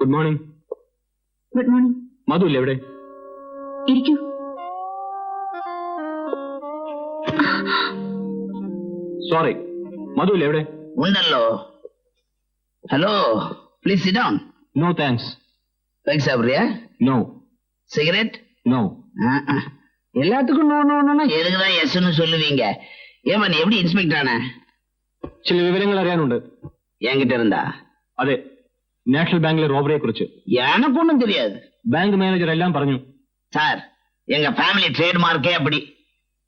good morning good morning Madhu ഇല്ലേ എവിടെ ഇരിക്കൂ സോറി മധു ഇല്ലേ എവിടെ உண்டல்லோ hello please sit down no thanks bike சாப்பிடுறியா നോ சிகரெட் നോ எல்லாத்துக்கும் நோ நோன்னா எதுக்குதான் எஸ்ன்னு சொல்லுவீங்க ஏமா நீ எப்படி இன்ஸ்பெக்டர் ஆன ചില വിവരങ്ങൾ അറിയാനുണ്ട് என்கிட்ட இருந்தா അതെ നാഷണൽ ബാങ്കിലെ റോബറിയെ കുറിച്ച് எனக்கு ஒண்ணும் தெரியாது ബാങ്ക് മാനേജർ എല്ലാം പറഞ്ഞു சார் எங்க ஃபேமிலி ட்ரேட்மார்க்கே அப்படி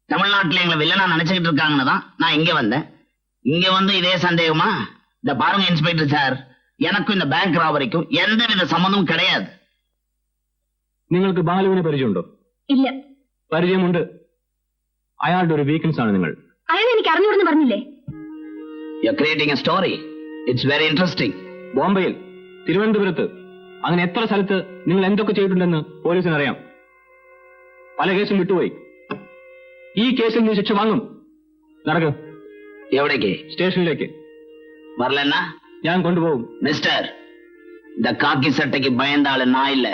தமிழ்நாட்டுல எங்களை வில்லனா நினைச்சுக்கிட்டு இருக்காங்கன்னு தான் நான் இங்க வந்தேன் இங்க வந்து இதே சந்தேகமா இந்த பாருங்க இன்ஸ்பெக்டர் சார் எனக்கும் இந்த பேங்க் ராபரிக்கும் எந்தவித சம்மந்தமும் கிடையாது നിങ്ങൾക്ക് ബാലുവിനെ പരിചയമുണ്ടോ ഇല്ല പരിചയമുണ്ട് അയാളുടെ ഒരു വീക്ക്നെസ് ആണ് നിങ്ങൾ അയാൾ എനിക്ക് അറിഞ്ഞൂടെന്ന് പറഞ്ഞില്ലേ you creating a story it's very interesting ബോംബെയിൽ തിരുവനന്തപുരത്ത് അങ്ങനെ എത്ര സ്ഥലത്ത് നിങ്ങൾ എന്തൊക്കെ ചെയ്തിട്ടുണ്ടെന്ന് പോലീസിന് അറിയാം പല കേസും വിട്ടുപോയി ഈ കേസിൽ നീ ശിക്ഷ വാങ്ങും നടക്ക് எவ்வளோக்கு സ്റ്റേഷനിലേക്ക് வரலன்னா ഞാൻ കൊണ്ടുപോകും மிஸ்டர் இந்த காக்கி சட்டைக்கு பயந்த ஆளு நான் இல்ல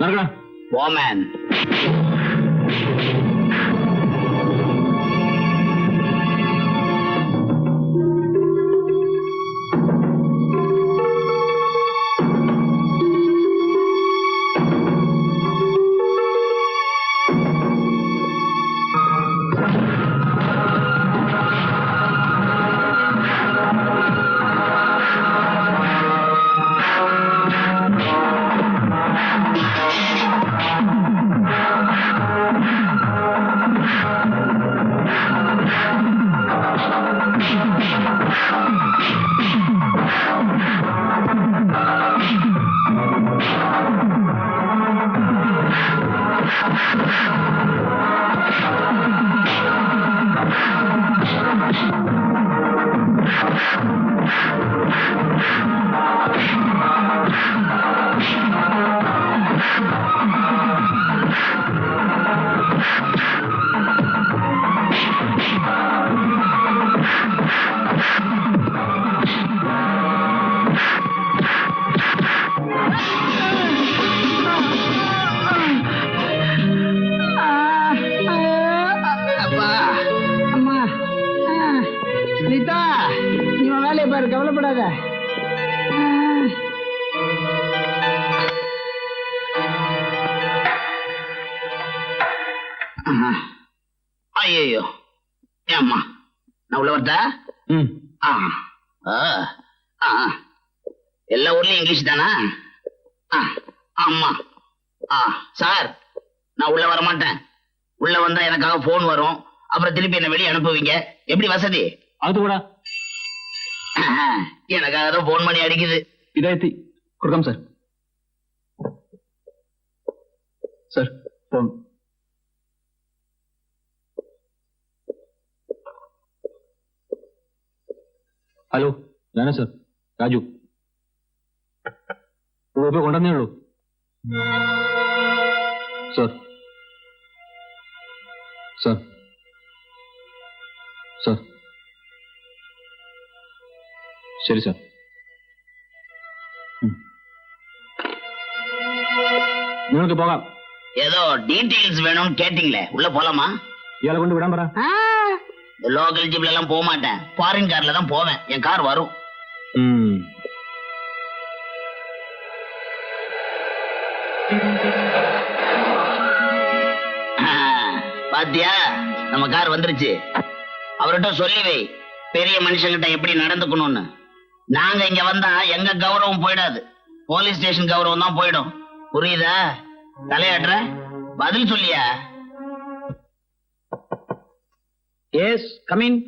നടക്കണം ஒரு கவலைப்படாத. ஐயோ ஏம்மா நான் உள்ள வரட்டா? எல்லா ஊர்லயும் இங்கிலீஷ் தானா? ஆமா. ஆ. சார் நான் உள்ள வர மாட்டேன் உள்ள வந்தா எனக்காக போன் வரும். அப்புறம் திருப்பி என்ன வெளியே அனுப்புவீங்க. எப்படி வசதி? அது கூட எனக்காக தான் போன் பண்ணி அடிக்குது ഇതെത്തി കൊടുക്കാം സർ സർ ഫോൺ ഹലോ ഞാനാ സർ രാജു ഇപ്പൊ കൊണ്ടുവന്നേ ഉള്ളൂ സർ സർ സർ சரி சார். நமக்கு போகலாம். ஏதோ டீடைல்ஸ் வேணும்னு கேட்டீங்களே உள்ள போலாமா? இதில் கொண்டு விடம்பரா லோக்கல் ஜிப்ல எல்லாம் போக மாட்டேன் ஃபாரின் கார்ல தான் போவேன். என் கார் வரும். பாத்தியா? நம்ம கார் வந்துருச்சு. அவர்கிட்ட சொல்லி வை. பெரிய மனுஷங்கிட்ட எப்படி நடந்துக்கணும்னு. நாங்க இங்க வந்தா எங்க கௌரவம் போயிடாது போலீஸ் ஸ்டேஷன் கௌரவம் தான் போயிடும் புரியுதா தலையாடுற பதில் சொல்லியா yes come in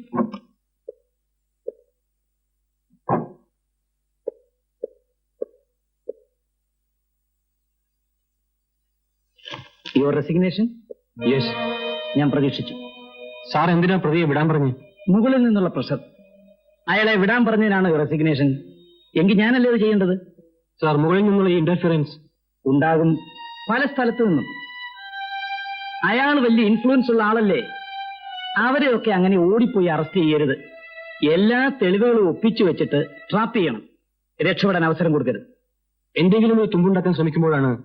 your resignation yes ഞാൻ പ്രതീക്ഷിച്ചു സാർ എന്തിനാ പ്രതിയെ വിടാൻ പറഞ്ഞു മുകളിൽ നിന്നുള്ള പ്രഷർ അയാളെ വിടാൻ പറഞ്ഞതിനാണ് റെസിഗ്നേഷൻ എങ്കിൽ ഞാനല്ലേ ഇത് ചെയ്യേണ്ടത്? സാർ മുകളിൽ നിന്നുള്ള ഇന്റർഫിയറൻസ് ഉണ്ടാകും പല സ്ഥലത്തു നിന്നും. അയാൾ വലിയ ഇൻഫ്ലുവൻസ് ഉള്ള ആളല്ലേ? അവരെയൊക്കെ അങ്ങനെ ഓടിപ്പോയി അറസ്റ്റ് ചെയ്യരുത്. എല്ലാ തെളിവുകളും ഒപ്പിച്ചു വെച്ചിട്ട് ട്രാപ്പ് ചെയ്യണം. രക്ഷപ്പെടാൻ അവസരം കൊടുക്കരുത്. എന്തെങ്കിലും ഒരു തുമ്പുണ്ടാക്കാൻ ശ്രമിക്കുമ്പോഴാണ്?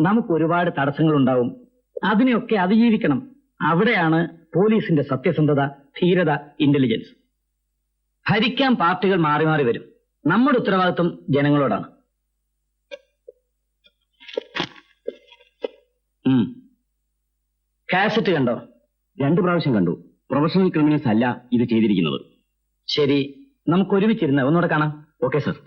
നമുക്ക് ഒരുപാട് തടസ്സങ്ങൾ ഉണ്ടാവും അതിനെയൊക്കെ അതിജീവിക്കണം. അവിടെയാണ് പോലീസിന്റെ സത്യസന്ധത ധീരത ഇന്റലിജൻസ് ഭരിക്കാൻ പാർട്ടികൾ മാറി മാറി വരും. നമ്മുടെ ഉത്തരവാദിത്വം ജനങ്ങളോടാണ്. കാസറ്റ് കണ്ടോ? രണ്ടു പ്രാവശ്യം കണ്ടു. പ്രൊഫഷണൽ ക്രിമിനൽസ് അല്ല ഇത് ചെയ്തിരിക്കുന്നത്. ശരി നമുക്ക് ഒരുമിച്ചിരുന്ന് ഒന്നുകൂടെ കാണാം. Okay sir.